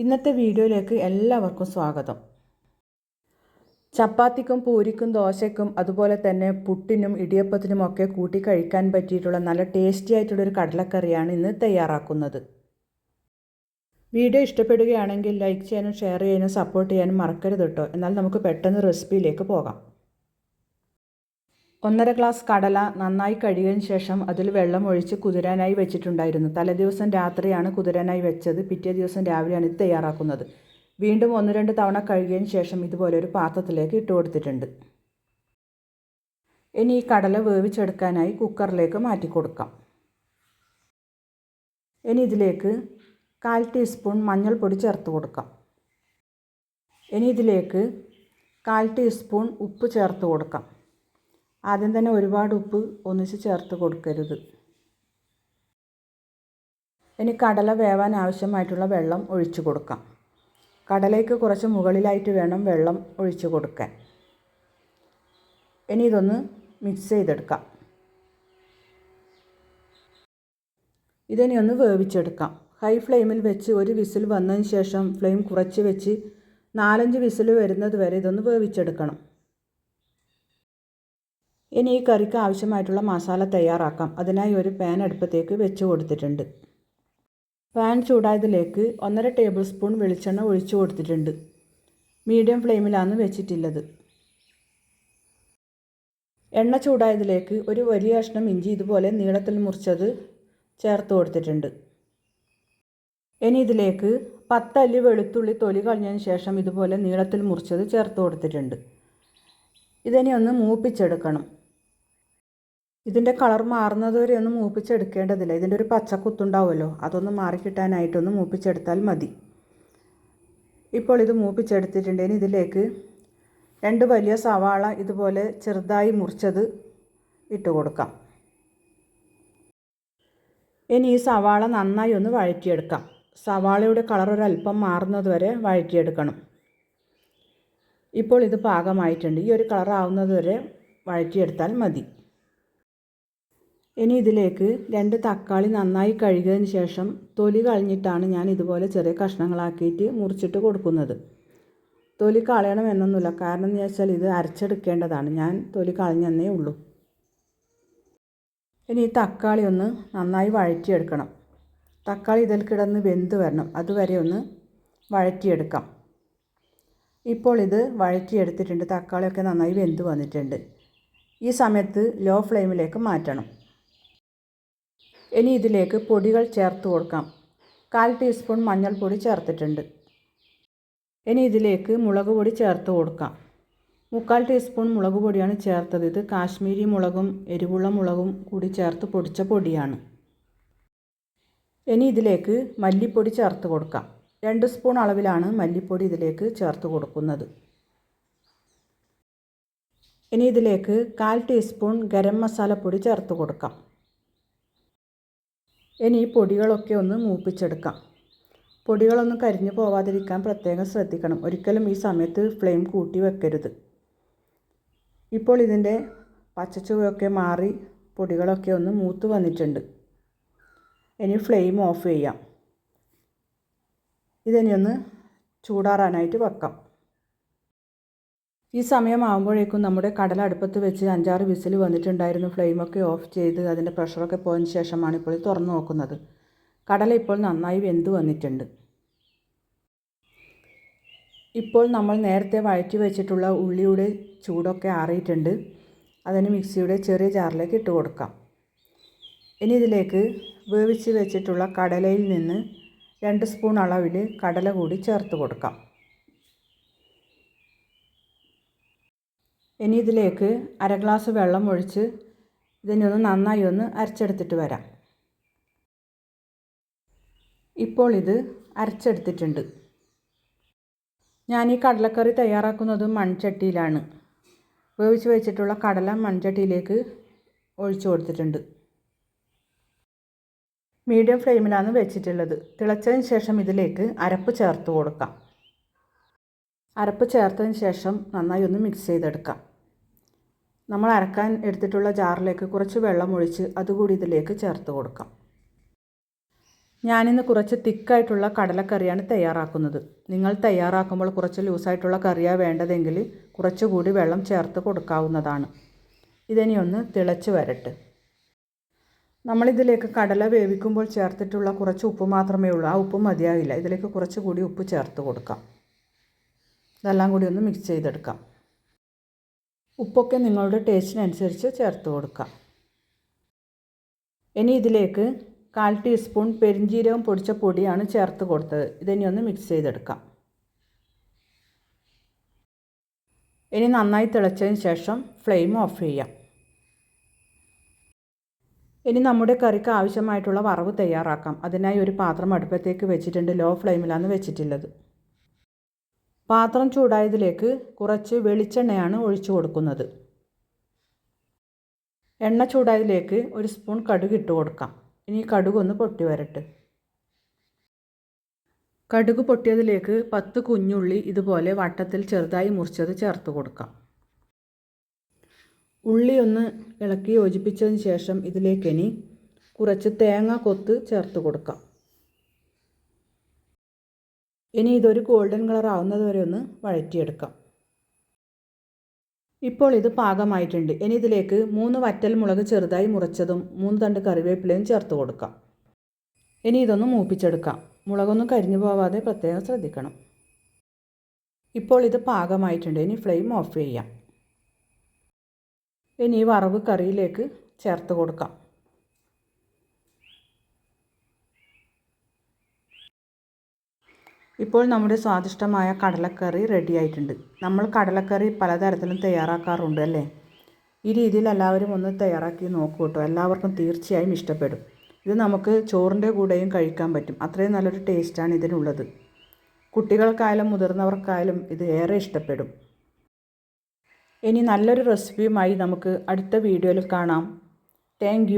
ഇന്നത്തെ വീഡിയോയിലേക്ക് എല്ലാവർക്കും സ്വാഗതം. ചപ്പാത്തിക്കും പൂരിക്കും ദോശയ്ക്കും അതുപോലെ തന്നെ പുട്ടിനും ഇടിയപ്പത്തിനും ഒക്കെ കൂട്ടി കഴിക്കാൻ പറ്റിയിട്ടുള്ള നല്ല ടേസ്റ്റി ആയിട്ടുള്ളൊരു കടലക്കറിയാണ് ഇന്ന് തയ്യാറാക്കുന്നത്. വീഡിയോ ഇഷ്ടപ്പെടുകയാണെങ്കിൽ ലൈക്ക് ചെയ്യാനും ഷെയർ ചെയ്യാനും സപ്പോർട്ട് ചെയ്യാനും മറക്കരുത് കേട്ടോ എന്നാൽ നമുക്ക് പെട്ടെന്ന് റെസിപ്പിയിലേക്ക് പോകാം. ഒന്നര ഗ്ലാസ് കടല നന്നായി കഴുകിയതിന് ശേഷം അതിൽ വെള്ളം ഒഴിച്ച് കുതിരാനായി വെച്ചിട്ടുണ്ടായിരുന്നു. തലേദിവസം രാത്രിയാണ് കുതിരാനായി വെച്ചത്. പിറ്റേ ദിവസം രാവിലെയാണ് ഇത് തയ്യാറാക്കുന്നത്. വീണ്ടും ഒന്ന് രണ്ട് തവണ കഴുകിയതിന് ശേഷം ഇതുപോലെ ഒരു പാത്രത്തിലേക്ക് ഇട്ട് കൊടുത്തിട്ടുണ്ട്. ഇനി ഈ കടല വേവിച്ചെടുക്കാനായി കുക്കറിലേക്ക് മാറ്റി കൊടുക്കാം. ഇനി ഇതിലേക്ക് കാൽ ടീസ്പൂൺ മഞ്ഞൾപ്പൊടി ചേർത്ത് കൊടുക്കാം. ഇനി ഇതിലേക്ക് കാൽ ടീസ്പൂൺ ഉപ്പ് ചേർത്ത് കൊടുക്കാം. ആദ്യം തന്നെ ഒരുപാട് ഉപ്പ് ഒന്നിച്ച് ചേർത്ത് കൊടുക്കരുത്. ഇനി കടല വേവാൻ ആവശ്യമായിട്ടുള്ള വെള്ളം ഒഴിച്ചു കൊടുക്കാം. കടലയ്ക്ക് കുറച്ച് മുകളിലായിട്ട് വേണം വെള്ളം ഒഴിച്ചു കൊടുക്കാൻ. ഇനി ഇതൊന്ന് മിക്സ് ചെയ്തെടുക്കാം. ഇതിനെ ഒന്ന് വേവിച്ചെടുക്കാം. ഹൈ ഫ്ലെയിമിൽ വെച്ച് ഒരു വിസിൽ വന്നതിന് ശേഷം ഫ്ലെയിം കുറച്ച് വെച്ച് നാലഞ്ച് വിസിൽ വരുന്നത് വരെ ഇതൊന്ന് വേവിച്ചെടുക്കണം. ഇനി ഈ കറിക്ക് ആവശ്യമായിട്ടുള്ള മസാല തയ്യാറാക്കാം. അതിനായി ഒരു പാൻ അടുപ്പത്തേക്ക് വെച്ച് കൊടുത്തിട്ടുണ്ട്. പാൻ ചൂടായതിലേക്ക് ഒന്നര ടേബിൾ സ്പൂൺ വെളിച്ചെണ്ണ ഒഴിച്ചു കൊടുത്തിട്ടുണ്ട്. മീഡിയം ഫ്ലെയിമിലാണ് വെച്ചിട്ടുള്ളത്. എണ്ണ ചൂടായതിലേക്ക് ഒരു വലിയ കഷ്ണം ഇഞ്ചി ഇതുപോലെ നീളത്തിൽ മുറിച്ചത് ചേർത്ത് കൊടുത്തിട്ടുണ്ട്. ഇനി ഇതിലേക്ക് പത്തല്ലി വെളുത്തുള്ളി തൊലി കളഞ്ഞതിന് ശേഷം ഇതുപോലെ നീളത്തിൽ മുറിച്ചത് ചേർത്ത് കൊടുത്തിട്ടുണ്ട്. ഇതിനെ ഒന്ന് മൂപ്പിച്ചെടുക്കണം. ഇതിന്റെ കളർ മാറുന്നത് വരെ ഒന്ന് മൂപ്പിച്ചെടുക്കേണ്ടതില്ല. ഇതിന്റെ ഒരു പച്ച കുത്തുണ്ടാവുമല്ലോ അതൊന്ന് മാറിക്കിട്ടാനായിട്ടൊന്ന് മൂപ്പിച്ചെടുത്താൽ മതി. ഇപ്പോൾ ഇത് മൂപ്പിച്ചെടുത്തിട്ടുണ്ടെങ്കിൽ ഇതിലേക്ക് രണ്ട് വലിയ സവാള ഇതുപോലെ ചെറുതായി മുറിച്ചത് ഇട്ട് കൊടുക്കാം. ഇനി ഈ സവാള നന്നായി ഒന്ന് വഴറ്റിയെടുക്കാം. സവാളയുടെ കളർ ഒരല്പം മാറുന്നത് വരെ വഴറ്റിയെടുക്കണം. ഇപ്പോൾ ഇത് പാകമായിട്ടുണ്ട്. ഈ ഒരു കളർ ആവുന്നത് വരെ വഴറ്റിയെടുത്താൽ മതി. ഇനി ഇതിലേക്ക് രണ്ട് തക്കാളി നന്നായി കഴുകിയതിന് ശേഷം തൊലി കളഞ്ഞിട്ടാണ് ഞാൻ ഇതുപോലെ ചെറിയ കഷ്ണങ്ങളാക്കിയിട്ട് മുറിച്ചിട്ട് കൊടുക്കുന്നത്. തൊലി കളയണം എന്നൊന്നുമില്ല. കാരണം എന്ന് വെച്ചാൽ ഇത് അരച്ചെടുക്കേണ്ടതാണ്. ഞാൻ തൊലി കളഞ്ഞെന്നേ ഉള്ളൂ. ഇനി ഈ തക്കാളി ഒന്ന് നന്നായി വഴറ്റിയെടുക്കണം. തക്കാളി ഇതിൽ കിടന്ന് വെന്ത് വരണം. അതുവരെ ഒന്ന് വഴറ്റിയെടുക്കാം. ഇപ്പോൾ ഇത് വഴറ്റിയെടുത്തിട്ടുണ്ട്. തക്കാളിയൊക്കെ നന്നായി വെന്ത് വന്നിട്ടുണ്ട്. ഈ സമയത്ത് ലോ ഫ്ലെയിമിലേക്ക് മാറ്റണം. ഇനി ഇതിലേക്ക് പൊടികൾ ചേർത്ത് കൊടുക്കാം. കാൽ ടീസ്പൂൺ മഞ്ഞൾപ്പൊടി ചേർത്തിട്ടുണ്ട്. ഇനി ഇതിലേക്ക് മുളക് പൊടി ചേർത്ത് കൊടുക്കാം. മുക്കാൽ ടീസ്പൂൺ മുളക് പൊടിയാണ് ചേർത്തത്. ഇത് കാശ്മീരി മുളകും എരിവുള്ള മുളകും കൂടി ചേർത്ത് പൊടിച്ച പൊടിയാണ്. ഇനി ഇതിലേക്ക് മല്ലിപ്പൊടി ചേർത്ത് കൊടുക്കാം. രണ്ട് സ്പൂൺ അളവിലാണ് മല്ലിപ്പൊടി ഇതിലേക്ക് ചേർത്ത് കൊടുക്കുന്നത്. ഇനി ഇതിലേക്ക് കാൽ ടീസ്പൂൺ ഗരം മസാലപ്പൊടി ചേർത്ത് കൊടുക്കാം. ഇനി ഈ പൊടികളൊക്കെ ഒന്ന് മൂപ്പിച്ചെടുക്കാം. പൊടികളൊന്നും കരിഞ്ഞു പോവാതിരിക്കാൻ പ്രത്യേകം ശ്രദ്ധിക്കണം. ഒരിക്കലും ഈ സമയത്ത് ഫ്ലെയിം കൂട്ടി വെക്കരുത്. ഇപ്പോൾ ഇതിന്റെ പച്ചച്ചുവയൊക്കെ മാറി പൊടികളൊക്കെ ഒന്ന് മൂത്ത് വന്നിട്ടുണ്ട്. ഇനി ഫ്ലെയിം ഓഫ് ചെയ്യാം. ഇതിനി ഒന്ന് ചൂടാറാനായിട്ട് വെക്കാം. ഈ സമയമാകുമ്പോഴേക്കും നമ്മുടെ കടല അടുപ്പത്ത് വെച്ച് അഞ്ചാറ് വിസിൽ വന്നിട്ടുണ്ടായിരുന്നു. ഫ്ലെയിമൊക്കെ ഓഫ് ചെയ്ത് അതിന്റെ പ്രഷറൊക്കെ പോയതിന് ശേഷമാണ് ഇപ്പോൾ തുറന്നു നോക്കുന്നത്. കടല ഇപ്പോൾ നന്നായി വെന്ത് വന്നിട്ടുണ്ട്. ഇപ്പോൾ നമ്മൾ നേരത്തെ വഴറ്റി വെച്ചിട്ടുള്ള ഉള്ളിയുടെ ചൂടൊക്കെ ആറിയിട്ടുണ്ട്. അതിന് മിക്സിയുടെ ചെറിയ ജാറിലേക്ക് ഇട്ട് കൊടുക്കാം. ഇനി ഇതിലേക്ക് വേവിച്ച് വെച്ചിട്ടുള്ള കടലയിൽ നിന്ന് രണ്ട് സ്പൂൺ അളവിൽ കടല കൂടി ചേർത്ത് കൊടുക്കാം. ഇനി ഇതിലേക്ക് അര ഗ്ലാസ് വെള്ളം ഒഴിച്ച് ഇതിനെ ഒന്ന് നന്നായി ഒന്ന് അരച്ചെടുത്തിട്ട് വരാം. ഇപ്പോൾ ഇത് അരച്ചെടുത്തിട്ടുണ്ട്. ഞാൻ ഈ കടലക്കറി തയ്യാറാക്കുന്നത് മൺചട്ടിയിലാണ്. വേവിച്ച് വെച്ചിട്ടുള്ള കടല മൺചട്ടിയിലേക്ക് ഒഴിച്ചു കൊടുത്തിട്ടുണ്ട്. മീഡിയം ഫ്ലെയിമിലാണ് വെച്ചിട്ടുള്ളത്. തിളച്ചതിന് ശേഷം ഇതിലേക്ക് അരപ്പ് ചേർത്ത് കൊടുക്കാം. അരപ്പ് ചേർത്തതിന് ശേഷം നന്നായി ഒന്ന് മിക്സ് ചെയ്തെടുക്കാം. നമ്മൾ അരക്കാൻ എടുത്തിട്ടുള്ള ജാറിലേക്ക് കുറച്ച് വെള്ളം ഒഴിച്ച് അതുകൂടി ഇതിലേക്ക് ചേർത്ത് കൊടുക്കാം. ഞാനിന്ന് കുറച്ച് തിക്കായിട്ടുള്ള കടലക്കറിയാണ് തയ്യാറാക്കുന്നത്. നിങ്ങൾ തയ്യാറാക്കുമ്പോൾ കുറച്ച് ലൂസായിട്ടുള്ള കറിയാണ് വേണ്ടതെങ്കിൽ കുറച്ചുകൂടി വെള്ളം ചേർത്ത് കൊടുക്കാവുന്നതാണ്. ഇതിനി തിളച്ച് വരട്ടെ. നമ്മളിതിലേക്ക് കടല വേവിക്കുമ്പോൾ ചേർത്തിട്ടുള്ള കുറച്ച് ഉപ്പ് മാത്രമേ ഉള്ളൂ. ആ ഉപ്പ് മതിയാകില്ല ഇതിലേക്ക് കുറച്ചുകൂടി ഉപ്പ് ചേർത്ത് കൊടുക്കാം. ഇതെല്ലാം കൂടി ഒന്ന് മിക്സ് ചെയ്തെടുക്കാം. ഉപ്പൊക്കെ നിങ്ങളുടെ ടേസ്റ്റിനനുസരിച്ച് ചേർത്ത് കൊടുക്കാം. ഇനി ഇതിലേക്ക് കാൽ ടീസ്പൂൺ പെരിഞ്ജീരകം പൊടിച്ച പൊടിയാണ് ചേർത്ത് കൊടുത്തത്. ഇതിനി ഒന്ന് മിക്സ് ചെയ്തെടുക്കാം. ഇനി നന്നായി തിളച്ചതിന് ശേഷം ഫ്ലെയിം ഓഫ് ചെയ്യാം. ഇനി നമ്മുടെ കറിക്ക് ആവശ്യമായിട്ടുള്ള വറവ് തയ്യാറാക്കാം. അതിനായി ഒരു പാത്രം അടുപ്പത്തേക്ക് വെച്ചിട്ടുണ്ട്. ലോ ഫ്ലെയിമിലാണ് വെച്ചിട്ടുള്ളത്. പാത്രം ചൂടായതിലേക്ക് കുറച്ച് വെളിച്ചെണ്ണയാണ് ഒഴിച്ചു കൊടുക്കുന്നത്. എണ്ണ ചൂടായതിലേക്ക് ഒരു സ്പൂൺ കടുക് ഇട്ട് കൊടുക്കാം. ഇനി കടുക് ഒന്ന് പൊട്ടി വരട്ടെ. കടുക് പൊട്ടിയതിലേക്ക് പത്ത് കുഞ്ഞുള്ളി ഇതുപോലെ വട്ടത്തിൽ ചെറുതായി മുറിച്ചത് ചേർത്ത് കൊടുക്കാം. ഉള്ളി ഒന്ന് ഇളക്കി യോജിപ്പിച്ചതിന് ശേഷം ഇതിലേക്ക് ഇനി കുറച്ച് തേങ്ങ കൊത്ത് ചേർത്ത് കൊടുക്കാം. ഇനി ഇതൊരു ഗോൾഡൻ കളർ ആവുന്നത് വരെ ഒന്ന് വഴറ്റിയെടുക്കാം. ഇപ്പോൾ ഇത് പാകമായിട്ടുണ്ട്. ഇനി ഇതിലേക്ക് മൂന്ന് വറ്റൽ മുളക് ചെറുതായി മുറിച്ചതും മൂന്ന് തണ്ട് കറിവേപ്പിലയും ചേർത്ത് കൊടുക്കാം. ഇനി ഇതൊന്ന് മൂപ്പിച്ചെടുക്കാം. മുളകൊന്നും കരിഞ്ഞു പോവാതെ പ്രത്യേകം ശ്രദ്ധിക്കണം. ഇപ്പോൾ ഇത് പാകമായിട്ടുണ്ട്. ഇനി ഫ്ലെയിം ഓഫ് ചെയ്യാം. ഇനി വറവ് കറിയിലേക്ക് ചേർത്ത് കൊടുക്കാം. ഇപ്പോൾ നമ്മുടെ സ്വാദിഷ്ടമായ കടലക്കറി റെഡി ആയിട്ടുണ്ട്. നമ്മൾ കടലക്കറി പലതരത്തിലും തയ്യാറാക്കാറുണ്ട് അല്ലേ? ഈ രീതിയിൽ എല്ലാവരും ഒന്ന് തയ്യാറാക്കി നോക്കൂ കേട്ടോ. എല്ലാവർക്കും തീർച്ചയായും ഇഷ്ടപ്പെടും. ഇത് നമുക്ക് ചോറിന്റെ കൂടെയും കഴിക്കാൻ പറ്റും. അത്രയും നല്ലൊരു ടേസ്റ്റാണ് ഇതിനുള്ളത്. കുട്ടികൾക്കായാലും മുതിർന്നവർക്കായാലും ഇത് ഏറെ ഇഷ്ടപ്പെടും. ഇനി നല്ലൊരു റെസിപ്പിയുമായി നമുക്ക് അടുത്ത വീഡിയോയിൽ കാണാം. താങ്ക്